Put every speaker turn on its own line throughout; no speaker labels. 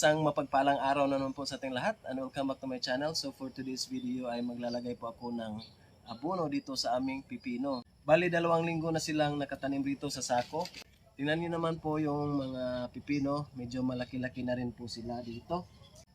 Isang mapagpalang araw na naman po sa ating lahat and welcome back to my channel. So for today's video ay maglalagay po ako ng abono dito sa aming pipino. Bali dalawang linggo na silang nakatanim dito sa sako. Tingnan niyo naman po yung mga pipino, medyo malaki-laki na rin po sila dito.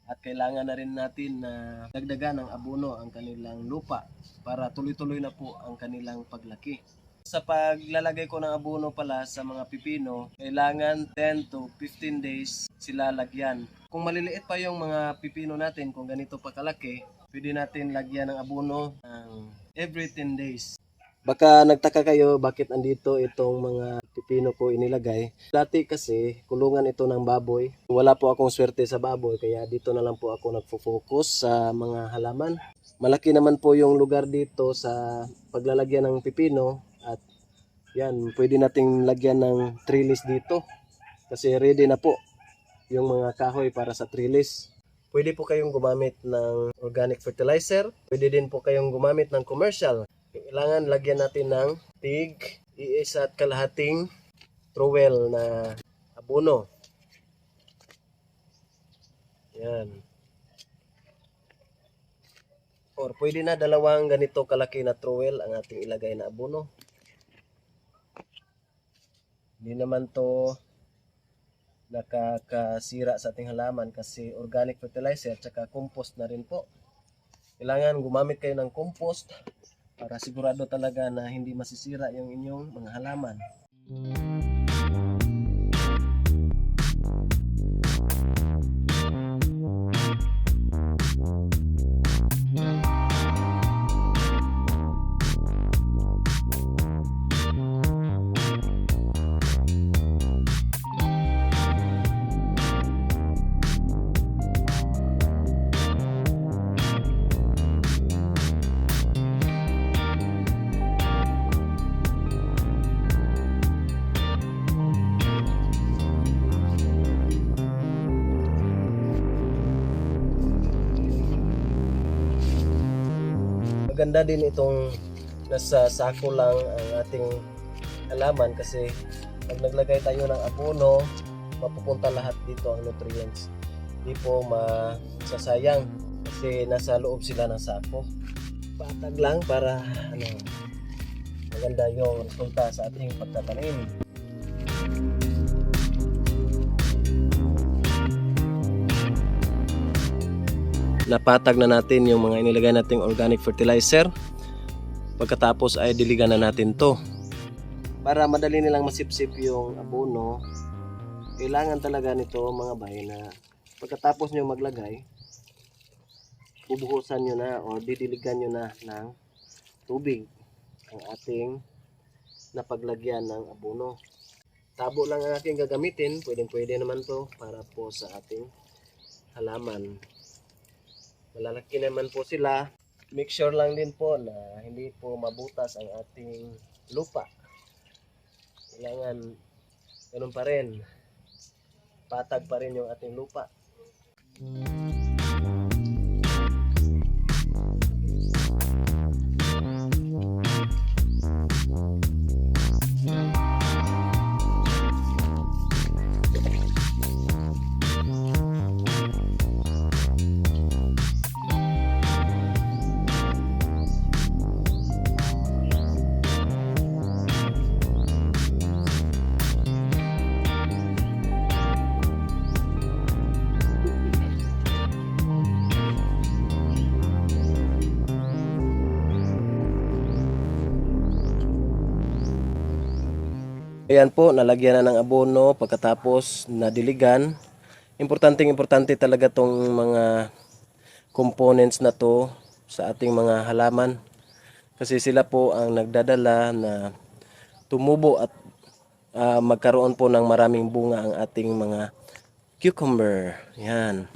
At kailangan na rin natin na dagdagan ng abono ang kanilang lupa para tuloy-tuloy na po ang kanilang paglaki. Sa paglalagay ko ng abono pala sa mga pipino, kailangan 10 to 15 days sila lagyan. Kung maliliit pa yung mga pipino natin, kung ganito pa kalaki, pwede natin lagyan ng abono ng every 10 days. Baka nagtaka kayo bakit andito itong mga pipino ko inilagay. Dati kasi kulungan ito ng baboy. Wala po akong swerte sa baboy kaya dito na lang po ako nagfo-focus sa mga halaman. Malaki naman po yung lugar dito sa paglalagyan ng pipino at yan, pwede nating lagyan ng trellis dito kasi ready na po yung mga kahoy para sa trellis. Pwede po kayong gumamit ng organic fertilizer. Pwede din po kayong gumamit ng commercial. Kailangan lagyan natin ng tig, iisa at kalahating trowel na abono. Yan. Or pwede na dalawang ganito kalaki na trowel ang ating ilagay na abono. Hindi naman to nakakasira sa ating halaman kasi organic fertilizer at compost na rin po. Kailangan gumamit kayo ng compost para sigurado talaga na hindi masisira yung inyong mga halaman. Maganda din itong nasa sako lang ang ating halaman kasi pag naglagay tayo ng abono, mapupunta lahat dito ang nutrients. Hindi po masasayang kasi nasa loob sila ng sako. Patag lang para ano, maganda yung resulta sa ating pagtatanim. Napatag na natin yung mga inilagay nating organic fertilizer. Pagkatapos ay diligan na natin to. Para madali nilang masipsip yung abono, kailangan talaga nito mga bay na pagkatapos nyo maglagay, bubuhusan nyo na o didiligan nyo na ng tubig ang ating napaglagyan ng abono. Tabo lang ang aking gagamitin, pwedeng pwede naman to para po sa ating halaman malalaki naman po sila. Make sure lang din po na hindi po mabutas ang ating lupa. Kailangan ganun pa rin. Patag pa rin yung ating lupa. Ayan po, nalagyan na ng abono pagkatapos nadiligan. Importanteng importante talaga tong mga components na to sa ating mga halaman. Kasi sila po ang nagdadala na tumubo at ah, magkaroon po ng maraming bunga ang ating mga cucumber. Yan.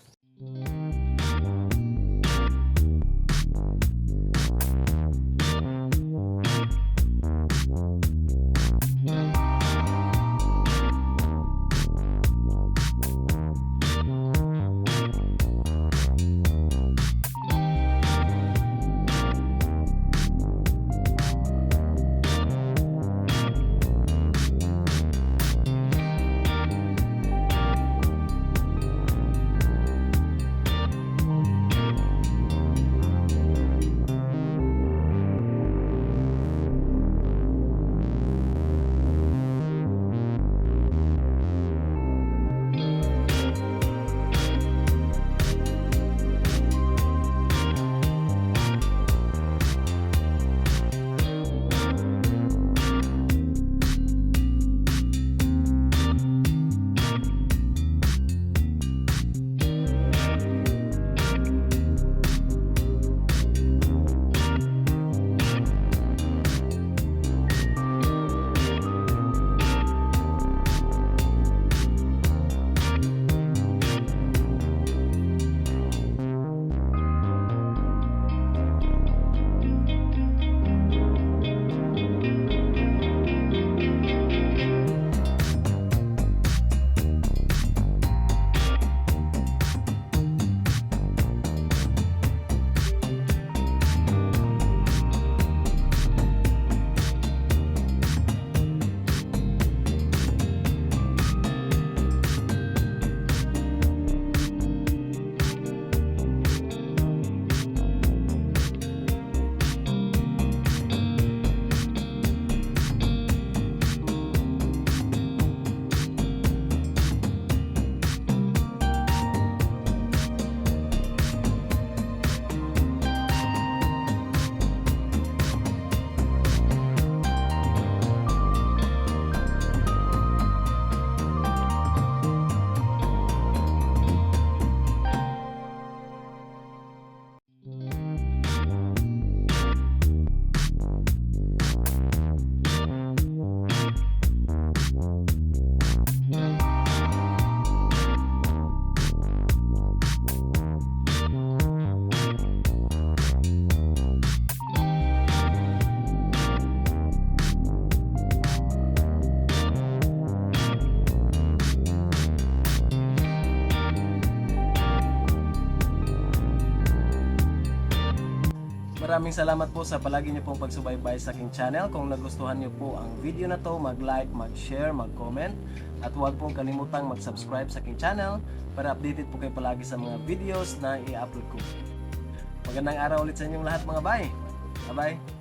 Maraming salamat po sa palagi niyo pong pagsubaybay sa aking channel. Kung nagustuhan niyo po ang video na to, mag-like, mag-share, mag-comment. At huwag pong kalimutang mag-subscribe sa aking channel para updated po kayo palagi sa mga videos na i-upload ko. Magandang araw ulit sa inyong lahat mga bay. Bye-bye.